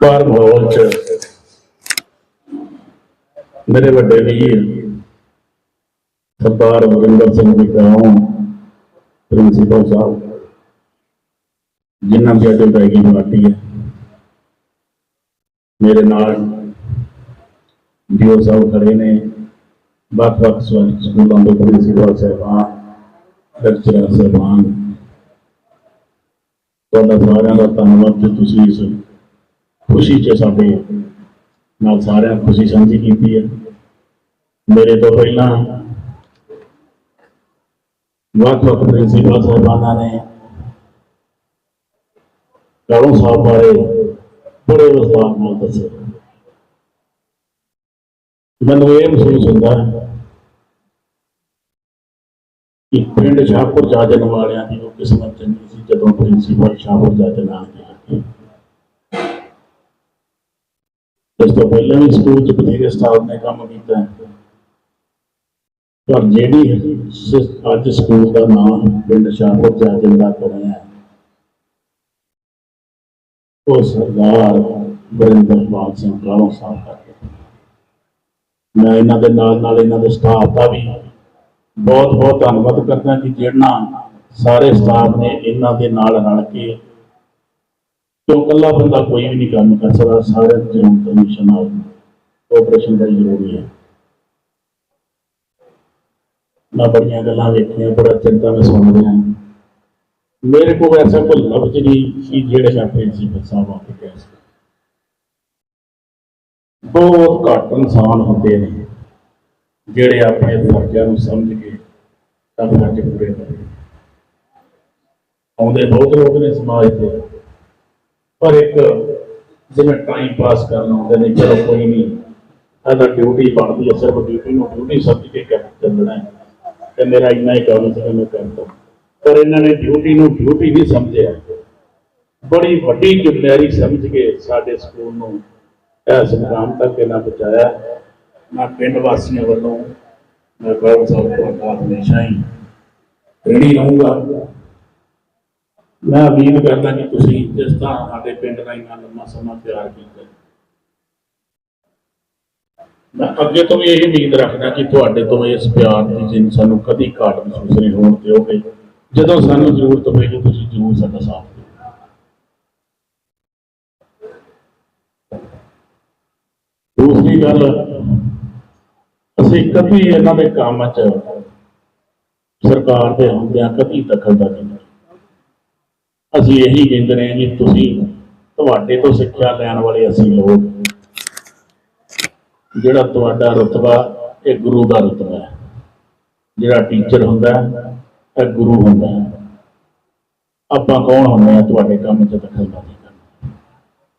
ਪਰ ਮਾਹੌਲ ਚ। ਮੇਰੇ ਵੱਡੇ ਵੀਰ, ਸਰਦਾਰ ਵਰਿੰਦਰ ਸਿੰਘ ਜੀ ਗਾਉਂ ਪ੍ਰਿੰਸੀਪਲ ਸਾਹਿਬ, ਜਿਨ੍ਹਾਂ ਦੀ ਅੱਜ ਬੈਗੀ ਪਾਰਟੀ ਹੈ, ਮੇਰੇ ਨਾਲ ਡੀਓ ਸਾਹਿਬ ਖੜੇ ਨੇ। ਵੱਖ-ਵੱਖ ਸਵਾ- ਸਕੂਲਾਂ ਦੇ ਪ੍ਰਿੰਸੀਪਲ ਸਾਹਿਬਾਨ, ਲੈਕਚਰਰ ਸਾਹਿਬਾਨ। ਤੁਹਾਡਾ ਸਾਰਿਆਂ ਦਾ ਧੰਨਵਾਦ ਕਿ ਤੁਸੀਂ ਇਸ ਖੁਸ਼ੀ 'ਚ ਸਾਡੇ ਨਾਲ ਸਾਰਿਆਂ ਖੁਸ਼ੀ ਸਾਂਝੀ ਕੀਤੀ ਹੈ। ਮੇਰੇ ਤੋਂ ਪਹਿਲਾਂ ਵੱਖ-ਵੱਖ ਪ੍ਰਿੰਸੀਪਲ ਸਾਹਿਬਾਨਾਂ ਨੇ ਕਾਲੋਂ ਸਾਹਿਬ ਬਾਰੇ ਬੜੇ ਵਿਸਤਾਰ ਨਾਲ ਦੱਸਿਆ ਮੈਨੂੰ ਇਹ ਮਹਿਸੂਸ ਹੁੰਦਾ ਕਿ ਪਿੰਡ ਸ਼ਾਹਪੁਰ ਜਾਜਨ ਵਾਲਿਆਂ ਦੀ ਉਹ ਕਿਸਮਤ ਚੰਗੀ ਸੀ ਜਦੋਂ ਪ੍ਰਿੰਸੀਪਲ ਸ਼ਾਹਪੁਰ ਜਾਜਨ ਆ ਗਿਆ ਇਸ ਤੋਂ ਪਹਿਲਾਂ ਵੀ ਸਕੂਲ ਚ ਬਥੇਰੇ ਸਟਾਫ ਨੇ ਕੰਮ ਕੀਤਾ। ਪਰ ਜਿਹੜੀ ਸ- ਅੱਜ ਸਕੂਲ ਦਾ ਨਾਮ ਪਿੰਡ ਸ਼ਾਹਪੁਰ ਜਾਜਨ ਦਾ ਉਹ ਸਰਦਾਰ ਵਰਿੰਦਰਪਾਲ ਸਿੰਘ ਕਾਲੋਂ ਸਾਹਿਬ ਕਰਕੇ ਮੈਂ ਇਹਨਾਂ ਦੇ ਨਾਲ ਨਾਲ ਇਹਨਾਂ ਦੇ ਸਟਾਫ ਦਾ ਵੀ ਬਹੁਤ ਬਹੁਤ ਧੰਨਵਾਦ ਕਰਦਾ ਕਿ ਜਿਹੜਾ ਸਾਰੇ ਸਟਾਫ ਨੇ ਇਹਨਾਂ ਦੇ ਨਾਲ ਰਲ ਕੇ ਕਿਉਂ ਇਕੱਲਾ ਬੰਦਾ ਕੋਈ ਵੀ ਨਹੀਂ ਕੰਮ ਕਰ ਸਕਦਾ, ਸਾਰੇ ਜ਼ਰੂਰਤ ਮਿਸ਼ਨ ਨਾਲ ਕੋਆਪਰੇਸ਼ਨ ਦਾ ਜ਼ਰੂਰੀ ਹੈ। ਮੈਂ ਬੜੀਆਂ ਗੱਲਾਂ ਵੇਖੀਆਂ, ਬੜਾ ਚਿੰਤਾ ਮੈਂ ਸੁਣ ਰਿਹਾ। ਮੇਰੇ ਕੋਲ ਐਸਾ ਕੋਈ ਲਫ਼ਜ਼ ਨਹੀਂ ਕਿ ਜਿਹੜੇ ਮੈਂ ਪ੍ਰਿੰਸੀਪਲ ਸਾਹਿਬ ਆ ਕੇ ਕਹਿ ਸਕਾਂ ਬਹੁਤ ਘੱਟ ਇਨਸਾਨ ਹੁੰਦੇ ਨੇ ਜਿਹੜੇ ਆਪਣੇ ਫਰਜ਼ਾਂ ਨੂੰ ਸਮਝ ਕੇ ਤਾਂ ਫਰਜ਼ ਪੂਰੇ ਕਰਦੇ ਆਉਂਦੇ ਬਹੁਤ ਲੋਕ ਨੇ ਸਮਾਜ ਦੇ। ਪਰ ਇੱਕ ਜਿਵੇਂ ਟਾਈਮ ਪਾਸ ਕਰਨ ਆਉਂਦੇ ਨੇ ਚਲੋ ਕੋਈ ਨਹੀਂ। ਇਹਦਾ ਡਿਊਟੀ ਬਣਦੀ ਹੈ ਸਿਰਫ ਡਿਊਟੀ ਨੂੰ ਡਿਊਟੀ ਸਮਝ ਕੇ ਕਰ ਚੱਲਣਾ ਹੈ। ਤੇ ਮੇਰਾ ਇੰਨਾ ਹੀ ਕੰਮ ਸੀ ਮੈਂ ਕਰਦਾ ਪਰ ਇਹਨਾਂ ਨੇ ਡਿਊਟੀ ਨੂੰ ਡਿਊਟੀ ਨਹੀਂ ਸਮਝਿਆ। ਬੜੀ ਵੱਡੀ ਜ਼ਿੰਮੇਵਾਰੀ ਸਮਝ ਕੇ ਸਾਡੇ ਸਕੂਲ ਨੂੰ ਇਸ ਮੁਕਾਮ ਤੱਕ ਇਹਨਾਂ ਪਹੁੰਚਾਇਆ। ਮੈਂ ਪਿੰਡ ਵਾਸੀਆਂ ਵੱਲੋਂ ਮੈਂ ਗੌਰਵ ਸਾਹਿਬ ਤੁਹਾਡਾ ਹਮੇਸ਼ਾ ਹੀ ਰੈਡੀ ਰਹੂੰਗਾ। ਮੈਂ ਉਮੀਦ ਕਰਦਾ ਕਿ ਤੁਸੀਂ ਜਿਸ ਤਰ੍ਹਾਂ ਸਾਡੇ ਪਿੰਡ ਦਾ ਇੰਨਾ ਲੰਮਾ ਸਮਾਂ ਪਿਆਰ ਕੀਤਾ ਮੈਂ ਅੱਗੇ ਤੋਂ ਵੀ ਇਹ ਉਮੀਦ ਰੱਖਦਾ ਕਿ ਤੁਹਾਡੇ ਤੋਂ ਇਸ ਪਿਆਰ ਦੀ ਜਿੰਨ ਸਾਨੂੰ ਕਦੀ ਘਾਟ ਮਹਿਸੂਸ ਨਹੀਂ ਹੋਣ ਦਿਓਗੇ। ਜਦੋਂ ਸਾਨੂੰ ਜ਼ਰੂਰਤ ਪਏਗੀ, ਤੁਸੀਂ ਜ਼ਰੂਰ ਸਾਡਾ ਸਾਥ ਦਿਓ। ਦੂਸਰੀ ਗੱਲ, ਅਸੀਂ ਕਦੀ ਇਹਨਾਂ ਦੇ ਕੰਮ 'ਚ ਸਰਕਾਰ ਦੇ ਹੁੰਦਿਆਂ ਕਦੀ ਦਖਲ ਦਾ ਨਹੀਂ। ਅਸੀਂ ਇਹੀ ਕਹਿੰਦੇ ਰਹੇ ਕਿ ਤੁਸੀਂ ਤੁਹਾਡੇ ਤੋਂ ਸਿੱਖਿਆ ਲੈਣ ਵਾਲੇ ਅਸੀਂ ਲੋਕ ਜਿਹੜਾ ਤੁਹਾਡਾ ਰੁਤਬਾ ਇਹ ਗੁਰੂ ਦਾ ਰੁਤਬਾ ਹੈ। ਜਿਹੜਾ ਟੀਚਰ ਹੁੰਦਾ ਹੈ, ਇਹ ਗੁਰੂ ਹੁੰਦਾ ਹੈ। ਆਪਾਂ ਕੌਣ ਹੁੰਦੇ ਆ ਤੁਹਾਡੇ ਕੰਮ 'ਚ ਦਖਲਅੰਦਾਜ਼ੀ ਕਰਨ?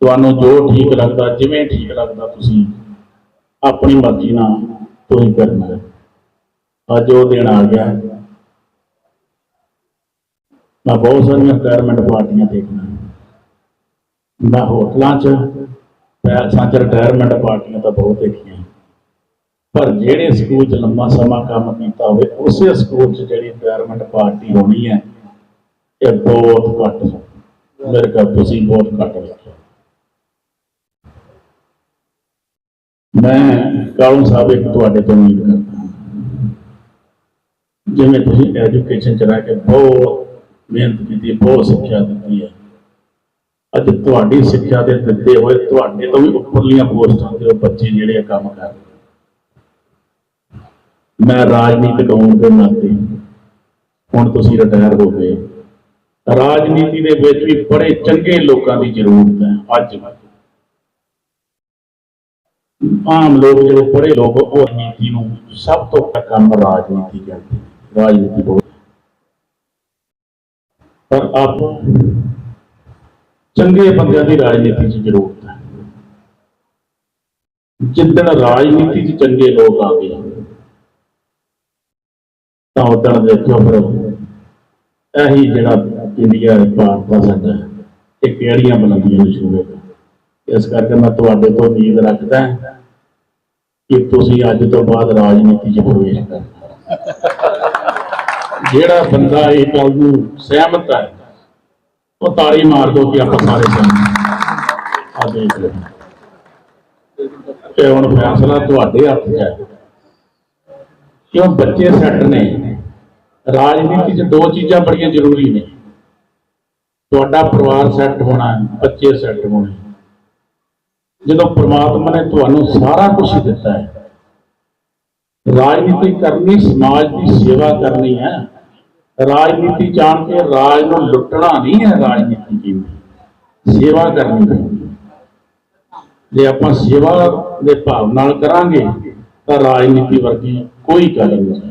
ਤੁਹਾਨੂੰ ਜੋ ਠੀਕ ਲੱਗਦਾ ਜਿਵੇਂ ਠੀਕ ਲੱਗਦਾ ਤੁਸੀਂ ਆਪਣੀ ਮਰਜ਼ੀ ਨਾਲ ਤੁਸੀਂ ਕਰਨਾ ਅੱਜ ਉਹ ਦਿਨ ਆ ਗਿਆ। ਹੈ। ਬਹੁਤ ਸਾਰੀਆਂ ਰਿਟਾਇਰਮੈਂਟ ਪਾਰਟੀਆਂ ਦੇਖਣਾ। ਮੈਂ ਹੋਟਲਾਂ 'ਚ ਪੈਲਸਾਂ 'ਚ ਰਿਟਾਇਰਮੈਂਟ ਪਾਰਟੀਆਂ ਤਾਂ ਬਹੁਤ ਦੇਖੀਆਂ। ਪਰ ਜਿਹੜੇ ਸਕੂਲ 'ਚ ਲੰਮਾ ਸਮਾਂ ਕੰਮ ਕੀਤਾ ਹੋਵੇ, ਉਸੇ ਸਕੂਲ 'ਚ ਜਿਹੜੀ ਰਿਟਾਇਰਮੈਂਟ ਪਾਰਟੀ ਹੋਣੀ ਹੈ, ਇਹ ਬਹੁਤ ਘੱਟ ਮੇਰੇ ਖਿਆਲ ਤੁਸੀਂ ਬਹੁਤ ਘੱਟ ਵੇਖਿਆ ਮੈਂ ਕਾਲੂ ਸਾਹਿਬ ਇੱਕ ਤੁਹਾਡੇ ਤੋਂ ਉਮੀਦ ਕਰਦਾ ਹਾਂ। ਜਿਵੇਂ ਤੁਸੀਂ ਐਜੂਕੇਸ਼ਨ ਚ ਰਹਿ ਕੇ ਬਹੁਤ ਮਿਹਨਤ ਕੀਤੀ, ਬਹੁਤ ਸਿੱਖਿਆ ਦਿੱਤੀ ਹੈ। ਅੱਜ ਤੁਹਾਡੀ ਸਿੱਖਿਆ ਦੇ ਦਿੱਤੇ ਹੋਏ ਤੁਹਾਡੇ ਤੋਂ ਵੀ ਉੱਪਰਲੀਆਂ ਪੋਸਟਾਂ ਤੇ ਉਹ ਬੱਚੇ ਜਿਹੜੇ ਆ ਕੰਮ ਕਰ ਮੈਂ ਰਾਜਨੀਤਿਕ ਹੋਣ ਦੇ ਨਾਤੇ ਹੁਣ ਤੁਸੀਂ ਰਿਟਾਇਰ ਹੋ ਗਏ। ਰਾਜਨੀਤੀ ਦੇ ਵਿੱਚ ਵੀ ਬੜੇ ਚੰਗੇ ਲੋਕਾਂ ਦੀ ਜ਼ਰੂਰਤ ਹੈ, ਅੱਜ ਆਮ ਲੋਕ ਜਿਹੜੇ ਪੜ੍ਹੇ ਲੋਕ ਉਹ ਨੀਤੀ ਨੂੰ ਸਭ ਤੋਂ ਵੱਡਾ ਕੰਮ ਰਾਜਨੀਤੀ ਕਰਦੇ ਰਾਜਨੀਤੀ ਬਹੁਤ ਪਰ ਆਪ ਚੰਗੇ ਬੰਦਿਆਂ ਦੀ ਰਾਜਨੀਤੀ 'ਚ ਜ਼ਰੂਰਤ ਹੈ। ਜਿੱਦਣ ਰਾਜਨੀਤੀ 'ਚ ਚੰਗੇ ਲੋਕ ਆ ਗਏ ਤਾਂ ਉਦੋਂ ਦੇਖੋ ਫਿਰ ਇਹੀ ਜਿਹੜਾ ਇੰਡੀਆ ਹੈ, ਭਾਰਤ ਦਾ ਸਾਡਾ ਇਹ ਕਿਹੜੀਆਂ ਬੁਲੰਦੀਆਂ ਨੂੰ ਛੂਹੇਗਾ ਇਸ ਕਰਕੇ ਮੈਂ ਤੁਹਾਡੇ ਤੋਂ ਉਮੀਦ ਰੱਖਦਾ ਕਿ ਤੁਸੀਂ ਅੱਜ ਤੋਂ ਬਾਅਦ ਰਾਜਨੀਤੀ 'ਚ ਪ੍ਰਵੇਸ਼ ਕਰਨਾ। ਜਿਹੜਾ ਬੰਦਾ ਇਹ ਗੱਲ ਨੂੰ ਸਹਿਮਤ ਹੈ, ਉਹ ਤਾੜੀ ਮਾਰ ਦੋ ਕਿ ਆਪਾਂ ਸਾਰੇ ਸਹਿਮਤ ਆ ਦੇਖ ਲਓ। ਤੇ ਹੁਣ ਫੈਸਲਾ ਤੁਹਾਡੇ ਹੱਥ 'ਚ ਹੈ। ਕਿਉਂ ਬੱਚੇ ਸੈੱਟ ਨੇ? ਰਾਜਨੀਤੀ 'ਚ ਦੋ ਚੀਜ਼ਾਂ ਬੜੀਆਂ ਜ਼ਰੂਰੀ ਨੇ। ਤੁਹਾਡਾ ਪਰਿਵਾਰ ਸੈੱਟ ਹੋਣਾ, ਬੱਚੇ ਸੈੱਟ ਹੋਣੇ। ਜਦੋਂ ਪ੍ਰਮਾਤਮਾ ਨੇ ਤੁਹਾਨੂੰ ਸਾਰਾ ਕੁਝ ਦਿੱਤਾ ਹੈ। ਰਾਜਨੀਤੀ ਕਰਨੀ, ਸਮਾਜ ਦੀ ਸੇਵਾ ਕਰਨੀ ਹੈ। ਰਾਜਨੀਤੀ ਜਾਣ ਕੇ ਰਾਜ ਨੂੰ ਲੁੱਟਣਾ ਨਹੀਂ ਹੈ ਰਾਜਨੀਤੀ ਦੀ ਸੇਵਾ ਕਰਨੀ ਹੈ। ਜੇ ਆਪਾਂ ਸੇਵਾ ਦੇ ਭਾਵ ਨਾਲ ਕਰਾਂਗੇ, ਤਾਂ ਰਾਜਨੀਤੀ ਵਰਗੀ ਕੋਈ ਗੱਲ ਨਹੀਂ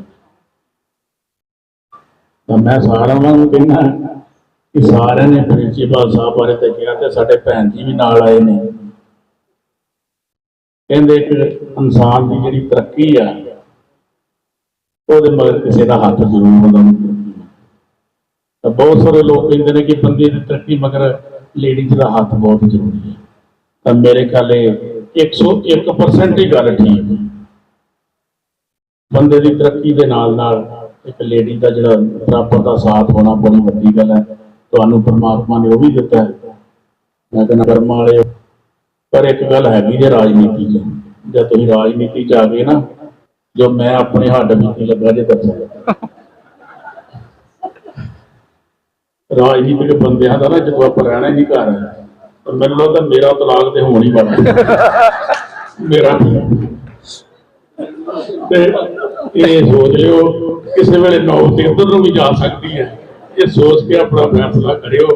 ਤਾਂ ਮੈਂ ਸਾਰਿਆਂ ਨੂੰ ਕਹਿੰਦਾ ਕਿ ਸਾਰਿਆਂ ਨੇ ਪ੍ਰਿੰਸੀਪਲ ਸਾਹਿਬ ਬਾਰੇ ਤੇ ਕਿਹਾ ਤੇ ਸਾਡੇ ਭੈਣ ਜੀ ਵੀ ਨਾਲ ਆਏ ਨੇ। ਕਹਿੰਦੇ ਕਿ ਇਨਸਾਨ ਦੀ ਜਿਹੜੀ ਤਰੱਕੀ ਆ, ਉਹਦੇ ਮਗਰ ਕਿਸੇ ਦਾ ਹੱਥ ਜ਼ਰੂਰ ਹੁੰਦਾ। ਬਹੁਤ ਸਾਰੇ ਲੋਕ ਕਹਿੰਦੇ ਨੇ ਕਿ ਬੰਦੇ ਦੀ ਤਰੱਕੀ ਮਗਰ ਲੇਡੀਜ਼ ਦਾ ਹੱਥ ਬਹੁਤ ਜ਼ਰੂਰੀ ਹੈ। ਤਾਂ ਮੇਰੇ ਖਿਆਲ ਇਹ 101% ਹੀ ਗੱਲ ਠੀਕ ਹੈ। ਬੰਦੇ ਦੀ ਤਰੱਕੀ ਦੇ ਨਾਲ ਨਾਲ ਇੱਕ ਲੇਡੀ ਦਾ ਜਿਹੜਾ ਬਰਾਬਰ ਦਾ ਸਾਥ ਹੋਣਾ ਬੜੀ ਵੱਡੀ ਗੱਲ ਹੈ। ਤੁਹਾਨੂੰ ਪਰਮਾਤਮਾ ਨੇ ਉਹ ਵੀ ਦਿੱਤਾ ਹੈ। ਮੈਂ ਕਹਿੰਦਾ ਕਰਮਾਂ ਵਾਲੇ ਪਰ ਇੱਕ ਗੱਲ ਹੈਗੀ ਜੇ ਰਾਜਨੀਤੀ 'ਚ। ਜਦ ਤੁਸੀਂ ਰਾਜਨੀਤੀ 'ਚ ਆ ਗਏ ਨਾ, ਜੋ ਮੈਂ ਆਪਣੇ ਹੱਡ ਬੀਤੀ ਲੱਗਾ ਜੇ ਦੱਸਿਆ ਰਾਜਨੀਤਿਕ ਬੰਦਿਆਂ ਦਾ ਨਾ ਜਦੋਂ ਆਪਾਂ ਰਹਿਣਾ ਹੀ ਨਹੀਂ ਘਰ ਪਰ ਮੈਨੂੰ ਲੱਗਦਾ ਮੇਰਾ ਤਲਾਕ ਤੇ ਹੋਣ ਹੀ ਵਾਲਾ ਮੇਰਾ ਤੇ ਇਹ ਸੋਚ ਲਿਓ, ਕਿਸੇ ਵੇਲੇ ਨੌ ਤੇ ਉਧਰ ਨੂੰ ਵੀ ਜਾ ਸਕਦੀ ਹੈ। ਇਹ ਸੋਚ ਕੇ ਆਪਣਾ ਫੈਸਲਾ ਕਰਿਓ।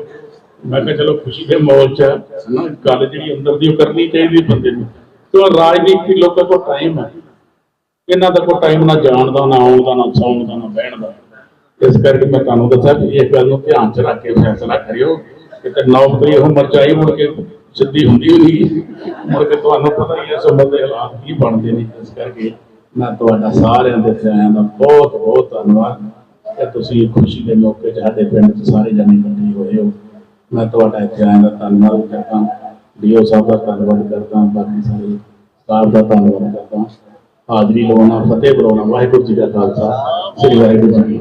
ਮੈਂ ਕਿਹਾ ਚਲੋ ਖੁਸ਼ੀ ਦੇ ਮੌਲ ਚ ਨਾ ਗੱਲ ਜਿਹੜੀ ਅੰਦਰ ਦੀ ਉਹ ਕਰਨੀ ਚਾਹੀਦੀ ਬੰਦੇ ਨੂੰ। ਕਿਉਂ ਰਾਜਨੀਤੀ ਲੋਕਾਂ ਕੋਲ ਟਾਈਮ ਹੈ। ਇਹਨਾਂ ਦਾ ਕੋਈ ਟਾਈਮ ਨਾ ਜਾਣ ਦਾ, ਨਾ ਆਉਣ ਦਾ, ਨਾ ਸੌਣ ਦਾ, ਨਾ ਬਹਿਣ ਦਾ। ਇਸ ਕਰਕੇ ਮੈਂ ਤੁਹਾਨੂੰ ਦੱਸਿਆ ਕਿ ਇਹ ਗੱਲ ਨੂੰ ਧਿਆਨ ਚ ਰੱਖ ਕੇ ਫੈਸਲਾ ਕਰਿਓ ਕਿਤੇ ਨੌਕਰੀ ਉਮਰ 'ਚ ਆਈ ਮੁੜ ਕੇ ਸਿੱਧੀ ਹੁੰਦੀ ਹੀ ਨਹੀਂ। ਮੁੜ ਕੇ ਤੁਹਾਨੂੰ ਪਤਾ ਹੀ ਇਸ ਉਮਰ ਦੇ ਹਾਲਾਤ ਕੀ ਬਣਦੇ ਨੇ। ਇਸ ਕਰਕੇ ਮੈਂ ਤੁਹਾਡਾ ਸਾਰਿਆਂ ਦੇ ਸਿਆਣਿਆਂ ਦਾ ਬਹੁਤ ਬਹੁਤ ਧੰਨਵਾਦ। ਕਿ ਤੁਸੀਂ ਖੁਸ਼ੀ ਦੇ ਮੌਕੇ 'ਚ ਸਾਡੇ ਪਿੰਡ 'ਚ ਸਾਰੇ ਜਣੇ ਇਕੱਠੇ ਹੋਏ ਹੋ। ਮੈਂ ਤੁਹਾਡਾ ਇੱਥੇ ਆਇਆਂ ਦਾ ਧੰਨਵਾਦ ਕਰਦਾ ਡੀਓ ਸਾਹਿਬ ਦਾ ਧੰਨਵਾਦ ਕਰਦਾ ਬਾਕੀ ਸਾਰੇ ਸਾਹਿਬ ਦਾ ਧੰਨਵਾਦ ਕਰਦਾ ਹਾਜ਼ਰੀ ਲਵਾਉਣਾ ਫਤਿਹ ਬੁਲਾਉਣਾ। ਵਾਹਿਗੁਰੂ ਜੀ ਦਾ ਖਾਲਸਾ। ਸ੍ਰੀ ਵਾਹਿਗੁਰੂ ਜੀ